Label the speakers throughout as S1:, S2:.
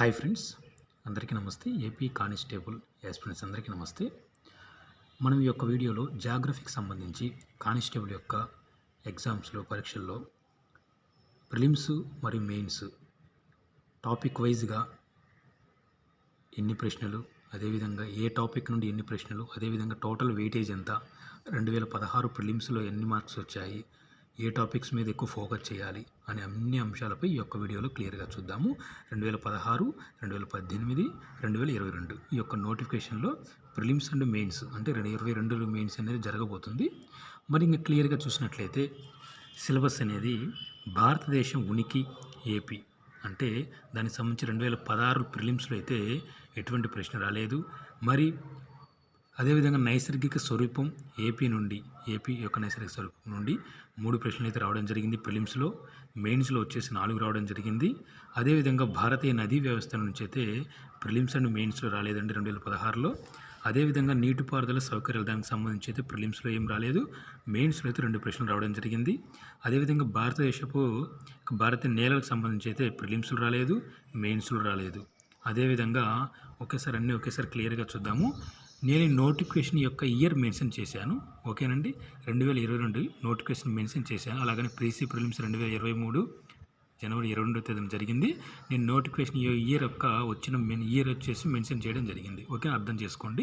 S1: Hi friends అందరికీ నమస్తే. AP constable aspirants అందరికీ నమస్తే. మనం ఈ యొక్క వీడియోలో జాగ్రఫీకి సంబంధించి కానిస్టేబుల్ యొక్క ఎగ్జామ్స్లో పరీక్షల్లో ప్రిలిమ్స్ మరియు మెయిన్స్ టాపిక్ వైజ్గా ఎన్ని ప్రశ్నలు అదేవిధంగా ఏ టాపిక్ నుండి ఎన్ని ప్రశ్నలు అదేవిధంగా టోటల్ వెయిటేజ్ ఎంత రెండు వేల పదహారు ప్రిలిమ్స్లో ఎన్ని మార్క్స్ వచ్చాయి ఏ టాపిక్స్ మీద ఎక్కువ ఫోకస్ చేయాలి అనే అన్ని అంశాలపై ఈ యొక్క వీడియోలో క్లియర్గా చూద్దాము. రెండు వేల పదహారు రెండు వేల పద్దెనిమిది రెండు వేల ఇరవై రెండు ఈ యొక్క నోటిఫికేషన్లో ప్రిలిమ్స్ అండ్ మెయిన్స్ అంటే రెండు ఇరవై రెండు మెయిన్స్ అనేది జరగబోతుంది. మరి ఇంకా క్లియర్గా చూసినట్లయితే సిలబస్ అనేది భారతదేశం ఉనికి ఏపీ అంటే దానికి సంబంధించి రెండు వేల పదహారు ప్రిలిమ్స్లో అయితే ఎటువంటి ప్రశ్న రాలేదు. మరి అదేవిధంగా నైసర్గిక స్వరూపం ఏపీ నుండి ఏపీ యొక్క నైసర్గిక స్వరూపం నుండి మూడు ప్రశ్నలు అయితే రావడం జరిగింది ప్రిలిమ్స్లో. మెయిన్స్లో వచ్చేసి నాలుగు రావడం జరిగింది. అదేవిధంగా భారతీయ నదీ వ్యవస్థ నుంచి అయితే ప్రిలిమ్స్ అండ్ మెయిన్స్లో రాలేదండి రెండు వేల పదహారులో. అదేవిధంగా నీటిపారుదల సౌకర్యాలు దానికి సంబంధించి అయితే ప్రిలిమ్స్లో ఏం రాలేదు. మెయిన్స్లో అయితే రెండు ప్రశ్నలు రావడం జరిగింది. అదేవిధంగా భారతదేశపు భారతీయ నేలకు సంబంధించి అయితే ప్రిలిమ్స్లో రాలేదు మెయిన్స్లో రాలేదు. అదేవిధంగా ఒకేసారి అన్నీ ఒకేసారి క్లియర్గా చూద్దాము. నేను నోటిఫికేషన్ యొక్క ఇయర్ మెన్షన్ చేశాను. ఓకేనండి? రెండు వేల ఇరవై రెండు నోటిఫికేషన్ మెన్షన్ చేశాను. అలాగనే ప్రీసీ ప్రిలిమ్స్ రెండు వేల ఇరవై మూడు జనవరి ఇరవై రెండో తేదీన జరిగింది. నేను నోటిఫికేషన్ ఇయర్ యొక్క వచ్చిన మెన్ ఇయర్ వచ్చేసి మెన్షన్ చేయడం జరిగింది. ఓకే? అర్థం చేసుకోండి.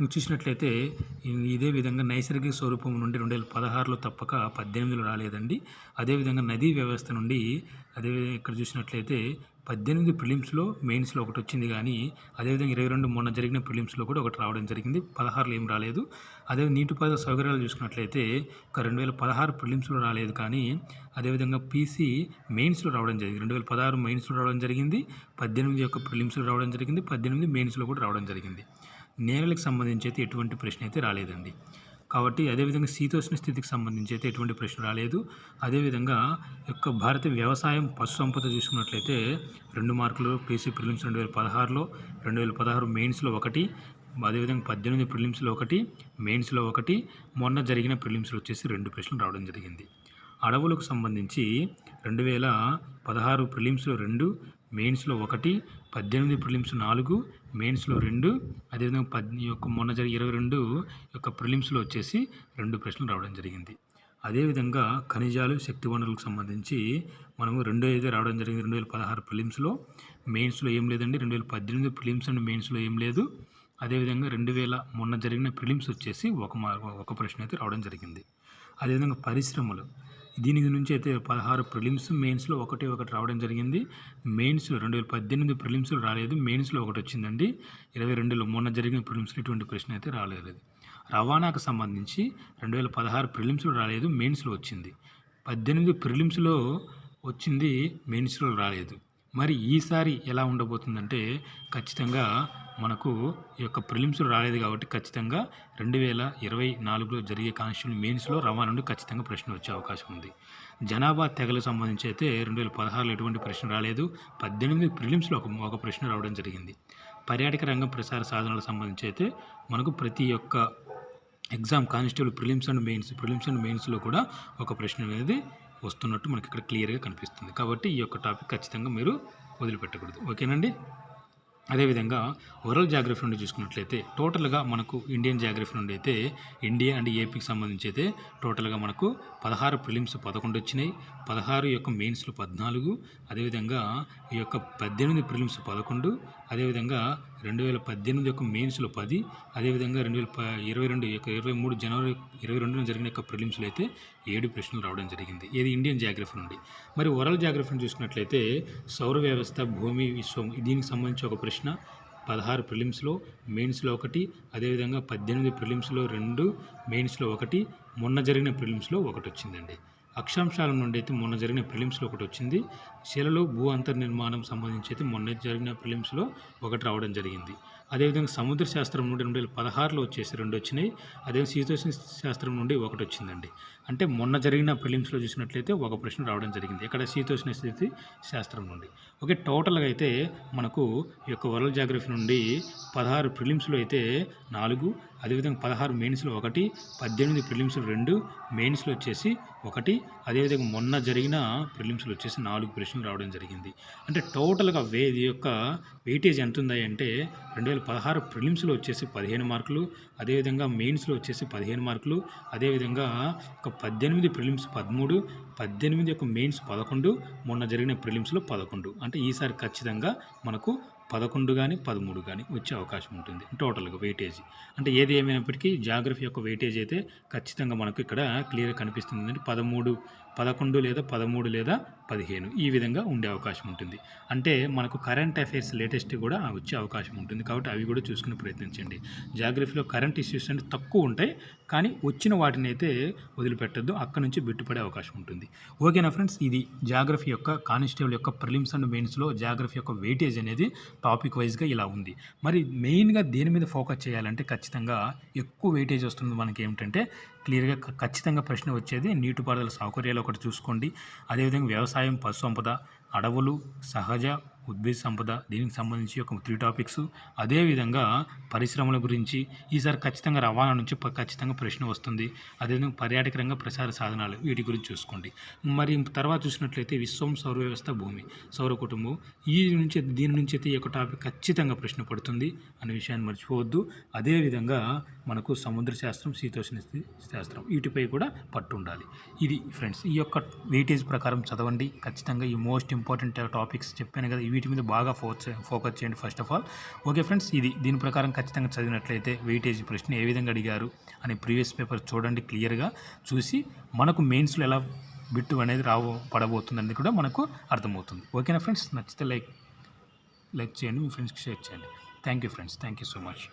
S1: నువ్వు చూసినట్లయితే ఇదే విధంగా నైసర్గిక స్వరూపం నుండి రెండు వేల పదహారులో తప్పక పద్దెనిమిదిలో రాలేదండి. అదేవిధంగా నదీ వ్యవస్థ నుండి అదే ఇక్కడ చూసినట్లయితే పద్దెనిమిది ప్రిలిమ్స్లో మెయిన్స్లో ఒకటి వచ్చింది కానీ అదేవిధంగా ఇరవై రెండు మొన్న జరిగిన ప్రిలిమ్స్లో కూడా ఒకటి రావడం జరిగింది. పదహారులో ఏం రాలేదు. అదే నీటిపారుదల సౌకర్యాలు చూసుకున్నట్లయితే ఒక రెండు వేల పదహారు ప్రిలిమ్స్లో రాలేదు కానీ అదేవిధంగా పీసీ మెయిన్స్లో రావడం జరిగింది. రెండు వేల పదహారు మెయిన్స్లో రావడం జరిగింది. పద్దెనిమిది యొక్క ప్రిలిమ్స్లో రావడం జరిగింది. పద్దెనిమిది మెయిన్స్లో కూడా రావడం జరిగింది. నేలలకు సంబంధించి అయితే ఎటువంటి ప్రశ్న అయితే రాలేదండి. కాబట్టి అదేవిధంగా శీతోష్ణ స్థితికి సంబంధించి అయితే ఎటువంటి ప్రశ్న రాలేదు. అదేవిధంగా యొక్క భారత వ్యవసాయం పశు సంపద చూసుకున్నట్లయితే రెండు మార్కులు పీసీ ప్రిలిమ్స్ రెండు వేల పదహారులో రెండు వేల పదహారు మెయిన్స్లో ఒకటి అదేవిధంగా పద్దెనిమిది ప్రిలిమ్స్లో ఒకటి మెయిన్స్లో ఒకటి మొన్న జరిగిన ప్రిలిమ్స్లో వచ్చేసి రెండు ప్రశ్నలు రావడం జరిగింది. అడవులకు సంబంధించి రెండు వేల పదహారు ప్రిలిమ్స్లో రెండు మెయిన్స్లో ఒకటి పద్దెనిమిది ప్రిలిమ్స్ నాలుగు మెయిన్స్లో రెండు అదేవిధంగా పద్ యొక్క మొన్న జరిగిన ఇరవై రెండు యొక్క ప్రిలిమ్స్లో వచ్చేసి రెండు ప్రశ్నలు రావడం జరిగింది. అదేవిధంగా ఖనిజాలు శక్తి వనరులకు సంబంధించి మనము రెండు అయితే రావడం జరిగింది రెండు వేల పదహారు ప్రిలిమ్స్లో. మెయిన్స్లో ఏం లేదండి రెండు వేల పద్దెనిమిది ప్రిలిమ్స్ అండ్ మెయిన్స్లో ఏం లేదు. అదేవిధంగా రెండు వేల మొన్న జరిగిన ప్రిలిమ్స్ వచ్చేసి ఒక ఒక ప్రశ్న అయితే రావడం జరిగింది. అదేవిధంగా పరిశ్రమలు దీని నుంచి అయితే పదహారు ప్రిలిమ్స్ మెయిన్స్లో ఒకటి ఒకటి రావడం జరిగింది. మెయిన్స్లో రెండు వేల పద్దెనిమిది ప్రిలిమ్స్లో రాలేదు. మెయిన్స్లో ఒకటి వచ్చిందండి. ఇరవై రెండులో మొన్న జరిగిన ప్రిలిమ్స్లో ఇటువంటి ప్రశ్న అయితే రాలేదు. రవాణాకు సంబంధించి రెండు వేల పదహారు ప్రిలిమ్స్లో రాలేదు. మెయిన్స్లో వచ్చింది. పద్దెనిమిది ప్రిలిమ్స్లో వచ్చింది. మెయిన్స్లో రాలేదు. మరి ఈసారి ఎలా ఉండబోతుందంటే ఖచ్చితంగా మనకు ఈ యొక్క ప్రిలిమ్స్ రాలేదు కాబట్టి ఖచ్చితంగా రెండు వేల ఇరవై నాలుగులో జరిగే కానిస్టేబుల్ మెయిన్స్లో రవాణా నుండి ఖచ్చితంగా ప్రశ్న వచ్చే అవకాశం ఉంది. జనాభా తెగలకు సంబంధించి అయితే రెండు వేల పదహారులో ఎటువంటి ప్రశ్న రాలేదు. పద్దెనిమిది ప్రిలిమ్స్లో ఒక ఒక ప్రశ్న రావడం జరిగింది. పర్యాటక రంగం ప్రసార సాధనాలకు సంబంధించి అయితే మనకు ప్రతి ఒక్క exam constable prelims and mains prelims and మెయిన్స్లో కూడా ఒక ప్రశ్న అనేది వస్తున్నట్టు మనకి ఇక్కడ క్లియర్గా కనిపిస్తుంది. కాబట్టి ఈ యొక్క టాపిక్ ఖచ్చితంగా మీరు వదిలిపెట్టకూడదు. ఓకేనండి? అదేవిధంగా వరల్డ్ జాగ్రఫీ నుండి చూసుకున్నట్లయితే టోటల్గా మనకు ఇండియన్ జాగ్రఫీ నుండి అయితే ఇండియా అండ్ ఏపీకి సంబంధించి అయితే టోటల్గా మనకు పదహారు ప్రిలిమ్స్ పదకొండు వచ్చినాయి. పదహారు యొక్క మెయిన్స్లో పద్నాలుగు అదేవిధంగా ఈ యొక్క పద్దెనిమిది ప్రిలిమ్స్ పదకొండు అదేవిధంగా రెండు వేల పద్దెనిమిది యొక్క మెయిన్స్లో పది అదేవిధంగా రెండు వేల ప ఇరవై రెండు యొక్క ఇరవై మూడు జనవరి ఇరవై రెండున జరిగిన యొక్క ప్రిలిమ్స్లో అయితే ఏడు ప్రశ్నలు రావడం జరిగింది. ఇది ఇండియన్ జాగ్రఫీ నుండి? మరి వరల్డ్ జాగ్రఫీని చూసుకున్నట్లయితే సౌర వ్యవస్థ భూమి విశ్వం దీనికి సంబంధించి ఒక ప్రశ్న. పదహారు ప్రిలిమ్స్లో మెయిన్స్లో ఒకటి అదేవిధంగా పద్దెనిమిది ప్రిలిమ్స్లో రెండు మెయిన్స్లో ఒకటి మొన్న జరిగిన ప్రిలిమ్స్లో ఒకటి వచ్చిందండి. అక్షాంశాల నుండి అయితే మొన్న జరిగిన ప్రిలిమ్స్లో ఒకటి వచ్చింది. శిలలో భూ అంతర్నిర్మాణం సంబంధించి అయితే మొన్న జరిగిన ప్రిలిమ్స్లో ఒకటి రావడం జరిగింది. అదేవిధంగా సముద్ర శాస్త్రం నుండి రెండు వేల పదహారులో వచ్చేసి రెండు వచ్చినాయి. అదే శీతోష్ణ శాస్త్రం నుండి ఒకటి వచ్చిందండి. అంటే మొన్న జరిగిన ప్రిలిమ్స్లో చూసినట్లయితే ఒక ప్రశ్న రావడం జరిగింది. ఇక్కడ శీతోష్ణ స్థితి శాస్త్రం నుండి. ఓకే టోటల్గా అయితే మనకు ఈ యొక్క వరల్డ్ జాగ్రఫీ నుండి పదహారు ప్రిలిమ్స్లో అయితే నాలుగు అదేవిధంగా పదహారు మెయిన్స్లో ఒకటి పద్దెనిమిది ప్రిలిమ్స్లో రెండు మెయిన్స్లో వచ్చేసి ఒకటి అదేవిధంగా మొన్న జరిగిన ప్రిలిమ్స్లో వచ్చేసి నాలుగు ప్రశ్నలు రావడం జరిగింది. అంటే టోటల్గా వే ఇది యొక్క వెయిటేజ్ ఎంత ఉంది అంటే రెండు వేల పదహారు ప్రిలిమ్స్లో వచ్చేసి పదిహేను మార్కులు అదేవిధంగా మెయిన్స్లో వచ్చేసి పదిహేను మార్కులు అదేవిధంగా ఒక పద్దెనిమిది ప్రిలిమ్స్ పదమూడు పద్దెనిమిది యొక్క మెయిన్స్ పదకొండు మొన్న జరిగిన ప్రిలిమ్స్లో పదకొండు. అంటే ఈసారి ఖచ్చితంగా మనకు పదకొండు కానీ పదమూడు కానీ వచ్చే అవకాశం ఉంటుంది. టోటల్గా వెయిటేజ్. అంటే ఏది ఏమైనప్పటికీ జాగ్రఫీ యొక్క వెయిటేజ్ అయితే ఖచ్చితంగా మనకు ఇక్కడ క్లియర్గా కనిపిస్తుంది అంటే పదమూడు పదకొండు లేదా పదమూడు లేదా పదిహేను. ఈ విధంగా ఉండే అవకాశం ఉంటుంది. అంటే మనకు కరెంట్ అఫైర్స్ లేటెస్ట్ కూడా వచ్చే అవకాశం ఉంటుంది. కాబట్టి అవి కూడా చూసుకుని ప్రయత్నించండి జాగ్రఫీలో కరెంట్ ఇష్యూస్ అంటే తక్కువ ఉంటాయి. కానీ వచ్చిన వాటిని అయితే వదిలిపెట్టద్దు. అక్కడ నుంచి బిట్టుపడే అవకాశం ఉంటుంది. ఓకేనా ఫ్రెండ్స్ ఇది జాగ్రఫీ యొక్క కానిస్టేబుల్ యొక్క ప్రిలిమ్స్ అండ్ మెయిన్స్లో జాగ్రఫీ యొక్క వెయిటేజ్ అనేది టాపిక్ వైజ్గా ఇలా ఉంది. మరి మెయిన్గా దేని మీద ఫోకస్ చేయాలంటే ఖచ్చితంగా ఎక్కువ వెయిటేజ్ వస్తుంది మనకి ఏమిటంటే క్లియర్గా ఖచ్చితంగా ప్రశ్న వచ్చేది నీటిపారుదల సౌకర్యాలు ఒకటి చూసుకోండి. అదేవిధంగా వ్యవసాయం పశు సంపద అడవులు సహజ ఉద్భిద సంపద దీనికి సంబంధించి ఒక త్రీ టాపిక్స్ అదేవిధంగా పరిశ్రమల గురించి ఈసారి ఖచ్చితంగా రవాణా నుంచి ఖచ్చితంగా ప్రశ్న వస్తుంది. అదేవిధంగా పర్యాటక రంగ ప్రసార సాధనాలు వీటి గురించి చూసుకోండి. మరి తర్వాత చూసినట్లయితే విశ్వం సౌర వ్యవస్థ భూమి సౌర కుటుంబం. ఈ నుంచి దీని నుంచి అయితే ఈ యొక్క టాపిక్ ఖచ్చితంగా ప్రశ్న పడుతుంది అనే విషయాన్ని మర్చిపోవద్దు. అదేవిధంగా మనకు సముద్ర శాస్త్రం శీతోష్ణ శాస్త్రం వీటిపై కూడా పట్టు ఉండాలి. ఇది ఫ్రెండ్స్ ఈ యొక్క వెయిటేజ్ ప్రకారం చదవండి. ఖచ్చితంగా ఈ మోస్ట్ ఇంపార్టెంట్ టాపిక్స్ చెప్పాను కదా ఇవి వీటి మీద బాగా ఫోకస్ ఫోకస్ చేయండి first of all. Okay friends ఇది దీని ప్రకారం ఖచ్చితంగా చదివినట్లయితే వెయిటేజ్ ప్రశ్న ఏ విధంగా అడిగారు అని ప్రీవియస్ పేపర్ చూడండి క్లియర్గా చూసి మనకు మెయిన్స్లో ఎలా బిట్టు అనేది రావు పడబోతుందని కూడా మనకు అర్థమవుతుంది. ఓకేనా ఫ్రెండ్స్? నచ్చితే లైక్ లైక్ చేయండి మీ ఫ్రెండ్స్కి షేర్ చేయండి. Thank you friends. Thank you so much.